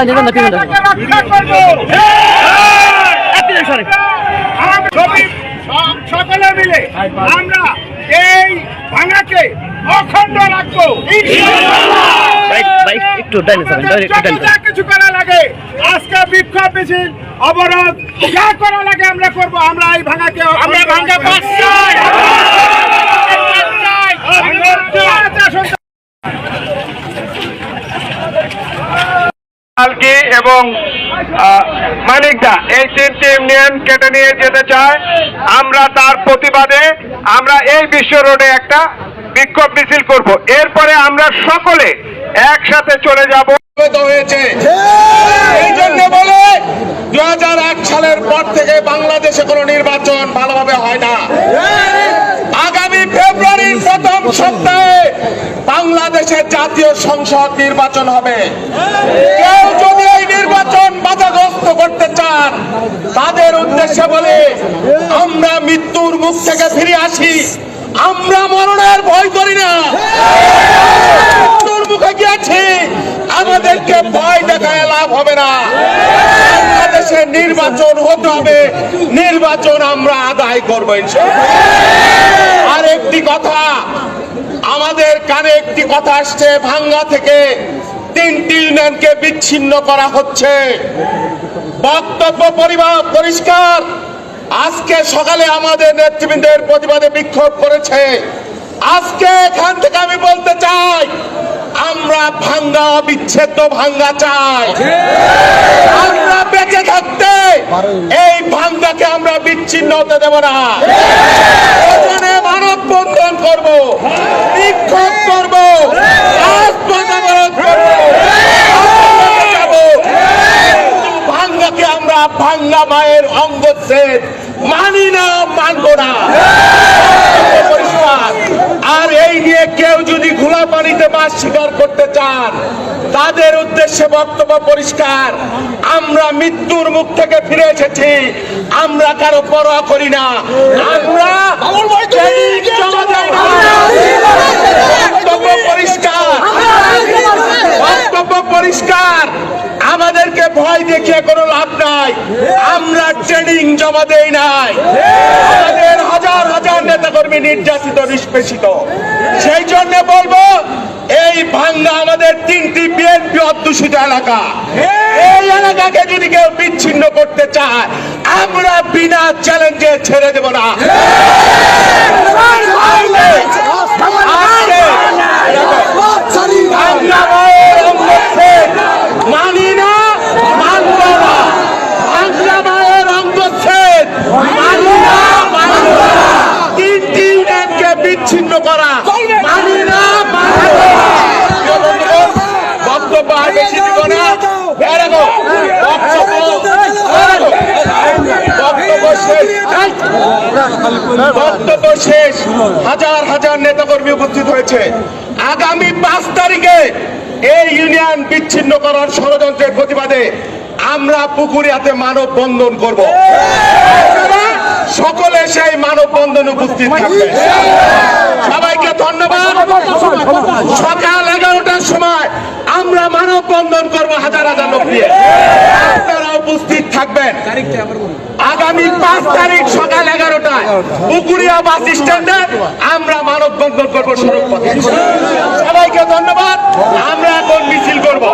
নিবেন না পিছনে আমরা সকলে মিলে আমরা এই ভাঙাকে অখণ্ড রাখব একটু কিছু করা লাগে আজকে বিক্ষোভ মিছিল অবরোধ যা করা লাগে আমরা করব আমরা এই ভাঙাকে আমরা ভাঙা আলকি এবং মানিকদা এই তিনটি ইউনিয়ন কেটে নিয়ে যেতে চায়। আমরা তার প্রতিবাদে আমরা এই বিশ্ব রোডে একটা বিক্ষোভ মিছিল করব। এরপরে আমরা সকলে একসাথে চলে যাব। হয়েছে। এই জন্য বলে দু সালের পর থেকে বাংলাদেশে কোনো নির্বাচন ভালোভাবে হয় না। আগামী ফেব্রুয়ারির প্রথম সপ্তাহে বাংলাদেশের জাতীয় সংসদ নির্বাচন হবে কেউ যদি এই নির্বাচন বাধাগ্রস্ত করতে চান, তাদের উদ্দেশ্যে বলে, আমরা মৃত্যুর মুখ থেকে ফিরে আসি। আমরা মরণের ভয় করি না। আমাদেরকে ভয় দেখায় লাভ হবে না। বাংলাদেশে নির্বাচন হতে হবে। নির্বাচন আমরা আদায় করব আর একটি কথা, আমাদের কানে একটি কথা আসছে ভাঙ্গা থেকে। তিনটি ইউনিয়নকে বিচ্ছিন্ন করা হচ্ছে। বক্তব্য পরিবার পরিষ্কার। আজকে সকালে আমাদের নেতৃবৃন্দের প্রতিবাদে বিক্ষোভ করেছে। আজকে এখান থেকে আমি বলতে চাই, আমরা ভাঙ্গা বিচ্ছেদ্য ভাঙ্গা চাই। আমরা বেঁচে থাকতে এই ভাঙ্গাকে আমরা বিচ্ছিন্ন হতে দেব না। মানব বন্ধন করব, বিক্ষোভ করব আন্দোলনে যাব। কিন্তু ভাঙ্গাকে আমরা ভাঙ্গা মায়ের অঙ্গচ্ছেদ মানি না মানব না। আর এই নিয়ে কেউ যদি ঘোলা পানিতে মাছ শিকার করতে চান তাদের উদ্দেশ্যে বক্তব্য পরিষ্কার। আমরা মৃত্যুর মুখ থেকে ফিরে এসেছি। আমরা কারও পরোয়া করি না। আমরা ট্রেনিং জমা দেই না। বক্তব্য পরিষ্কার বক্তব্য পরিষ্কার আমাদেরকে ভয় দেখিয়ে কোনো লাভ নাই আমরা ট্রেনিং জমা দেই নাই। আমাদের হাজার হাজার নেতাকর্মী নির্যাতিত, নিষ্পেষিত। সেই জন্য বলব, এই ভাঙ্গা আমাদের তিনটি বিএনপি অধ্যুষিত এলাকা। এই এলাকাকে যদি কেউ বিচ্ছিন্ন করতে চায়, আমরা বিনা চ্যালেঞ্জে ছেড়ে দেব না আজকে ভাঙ্গা মায়ের অঙ্গচ্ছেদ মানি না মানব না ভাঙ্গা মায়ের অঙ্গচ্ছেদ মানি না মানব না তিনটি ইউনিয়নকে বিচ্ছিন্ন করা। বক্তব্য আর বেশি দিব না। বক্তব্য শেষ। হাজার হাজার নেতাকর্মী উপস্থিত হয়েছে। আগামী পাঁচ তারিখে এই ইউনিয়ন বিচ্ছিন্ন করার ষড়যন্ত্রের প্রতিবাদে আমরা পুকুরিয়াতে মানব বন্ধন করব সকলে সেই মানব বন্ধন উপস্থিত থাকবে ধন্যবাদ। সকাল এগারোটার সময় আমরা মানববন্ধন হাজার হাজার লোক নিয়ে। আপনারা উপস্থিত থাকবেন। আগামী পাঁচ তারিখ সকাল এগারোটায় পুকুরিয়া বাস স্ট্যান্ডে আমরা মানববন্ধন করব সবাইকে ধন্যবাদ। আমরা এখন মিছিল করব।